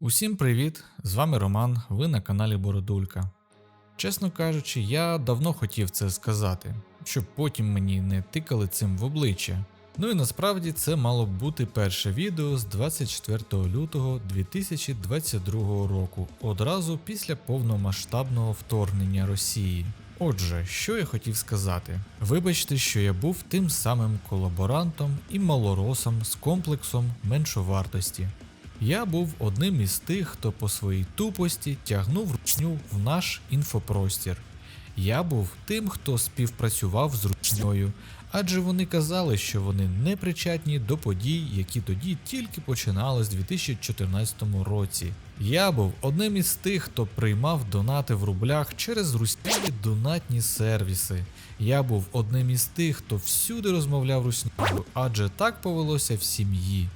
Усім привіт! З вами Роман, ви на каналі Бородулька. Чесно кажучи, я давно хотів це сказати, щоб потім мені не тикали цим в обличчя. Ну і насправді це мало б бути перше відео з 24 лютого 2022 року, одразу після повномасштабного вторгнення Росії. Отже, що я хотів сказати? Вибачте, що я був тим самим колаборантом і малоросом з комплексом меншовартості. Я був одним із тих, хто по своїй тупості тягнув ручню в наш інфопростір. Я був тим, хто співпрацював з ручньою, адже вони казали, що вони не причетні до подій, які тоді тільки починались у 2014 році. Я був одним із тих, хто приймав донати в рублях через русняві донатні сервіси. Я був одним із тих, хто всюди розмовляв руснявою, адже так повелося в сім'ї.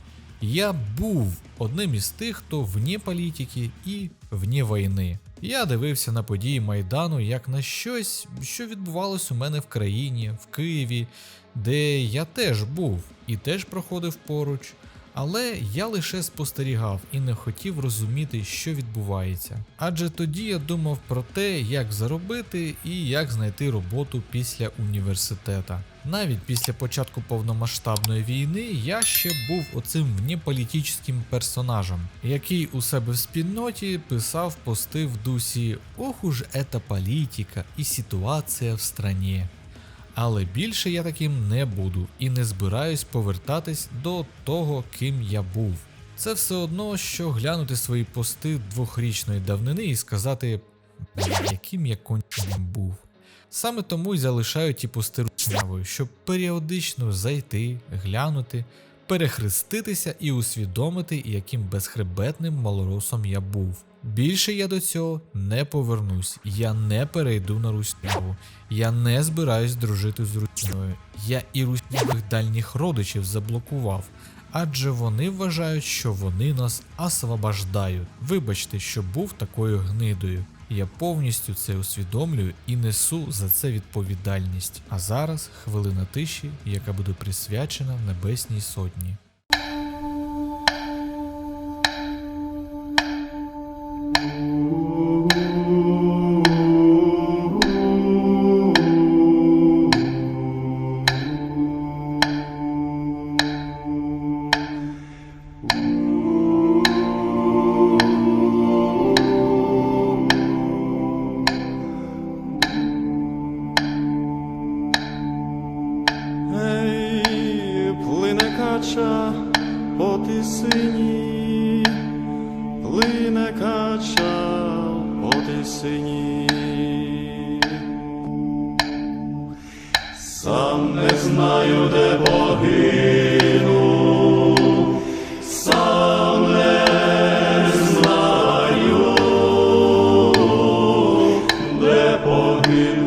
Я був одним із тих, хто вне політики і вне війни. Я дивився на події Майдану як на щось, що відбувалось у мене в країні, в Києві, де я теж був і теж проходив поруч. Але я лише спостерігав і не хотів розуміти, що відбувається. Адже тоді я думав про те, як заробити і як знайти роботу після університета. Навіть після початку повномасштабної війни я ще був оцим внеполітичним персонажем, який у себе в спільноті писав пости в дусі Ох уж ета політика і ситуація в страні. Але більше я таким не буду і не збираюсь повертатись до того, ким я був. Це все одно, що глянути свої пости двохрічної давнини і сказати, яким я конченим був. Саме тому й залишаю ті пости ручнявою, щоб періодично зайти, глянути, перехреститися і усвідомити, яким безхребетним малоросом я був. Більше я до цього не повернусь, я не перейду на русняву, я не збираюсь дружити з русньою. Я і руснявих дальніх родичів заблокував, адже вони вважають, що вони нас освобождають. Вибачте, що був такою гнидою. Я повністю це усвідомлюю і несу за це відповідальність. А зараз хвилина тиші, яка буде присвячена Небесній Сотні. кача, по тисині, плине кача, по ти сині, Сам не знаю, де погину, сам не знаю, де погину.